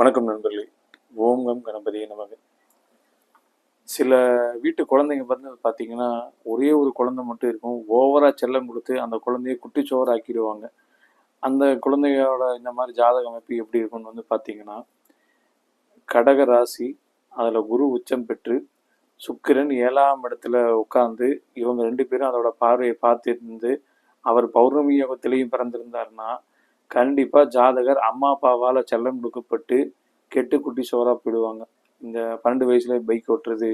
வணக்கம் நண்பர்களே. ஓம் கம் கணபதியே சில வீட்டு குழந்தைங்க வந்து பார்த்தீங்கன்னா ஒரே ஒரு குழந்தை மட்டும் இருக்கும். ஓவராக செல்லம் கொடுத்து அந்த குழந்தைய குட்டிச்சோறு ஆக்கிடுவாங்க அந்த குழந்தையோட இந்த மாதிரி ஜாதக அமைப்பு எப்படி இருக்கும்னு வந்து பார்த்தீங்கன்னா கடக ராசி அதில் குரு உச்சம் பெற்று சுக்கிரன் ஏழாம் இடத்துல உட்காந்து இவங்க ரெண்டு பேரும் அதோட பார்வையை பார்த்துருந்து அவர் பௌர்ணமி யோகத்திலையும் பிறந்திருந்தாருன்னா கண்டிப்பாக ஜாதகர் அம்மா அப்பாவால் செல்லம் கொடுக்கப்பட்டு கெட்டு குட்டி சோறாக போயிடுவாங்க. இந்த பன்னெண்டு வயசில் பைக் ஓட்டுறது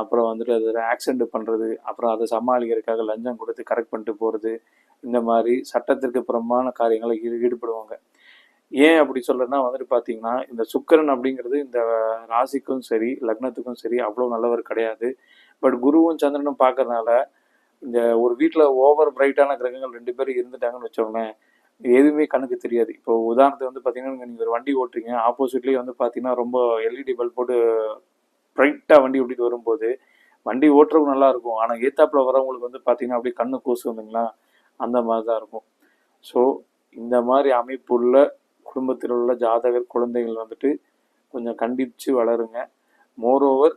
அப்புறம் வந்துட்டு அது ஆக்சிடென்ட் பண்ணுறது அப்புறம் அதை சமாளிக்கிறதுக்காக லஞ்சம் கொடுத்து கரெக்ட் பண்ணிட்டு போகிறது இந்த மாதிரி சட்டத்திற்கு புறம்பான காரியங்களை ஈடு ஈடுபடுவாங்க. ஏன் அப்படி சொல்கிறேன்னா வந்துட்டு பார்த்தீங்கன்னா இந்த சுக்கரன் அப்படிங்கிறது இந்த ராசிக்கும் சரி லக்னத்துக்கும் சரி அவ்வளோ நல்லவர் கிடையாது. பட் குருவும் சந்திரனும் பார்க்கறதுனால இந்த ஒரு வீட்டில் ஓவர் பிரைட்டான கிரகங்கள் ரெண்டு பேரும் இருந்துட்டாங்கன்னு வச்சோங்களேன் எதுவுமே கண்ணுக்கு தெரியாது. இப்போ உதாரணத்துக்கு வந்து பார்த்தீங்கன்னா நீங்கள் ஒரு வண்டி ஓட்டுறீங்க. ஆப்போசிட்லேயே வந்து பார்த்தீங்கன்னா ரொம்ப எல்இடி பல்ப் போட்டு பிரைட்டாக வண்டி ஓட்டிட்டு வரும்போது வண்டி ஓட்டுறவங்க நல்லா இருக்கும். ஆனால் ஏத்தாப்பில் வரவங்களுக்கு வந்து பார்த்தீங்கன்னா அப்படியே கண்ணு கூசு வந்தீங்களா அந்த மாதிரி தான் இருக்கும். ஸோ இந்த மாதிரி அமைப்புள்ள குடும்பத்தில் உள்ள ஜாதகர் குழந்தைகள் வந்துட்டு கொஞ்சம் கண்டிச்சு வளருங்க. மோரோவர்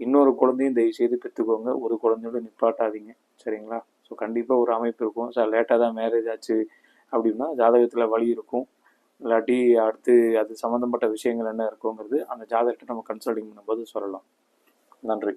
இன்னொரு குழந்தையும் தயவு செய்து பெற்றுக்கோங்க. ஒரு குழந்தையோட நிப்பாட்டாதீங்க. சரிங்களா? ஸோ கண்டிப்பாக ஒரு அமைப்பு இருக்கும். சார் லேட்டாக தான் மேரேஜ் ஆச்சு. அப்படின்னா ஜாதகத்தில் வழி இருக்கும். இல்லாட்டி அடுத்து அது சம்மந்தப்பட்ட விஷயங்கள் என்ன இருக்குங்கிறது அந்த ஜாதகத்தை நம்ம கன்சல்டிங் பண்ணும்போது சொல்லலாம். நன்றி.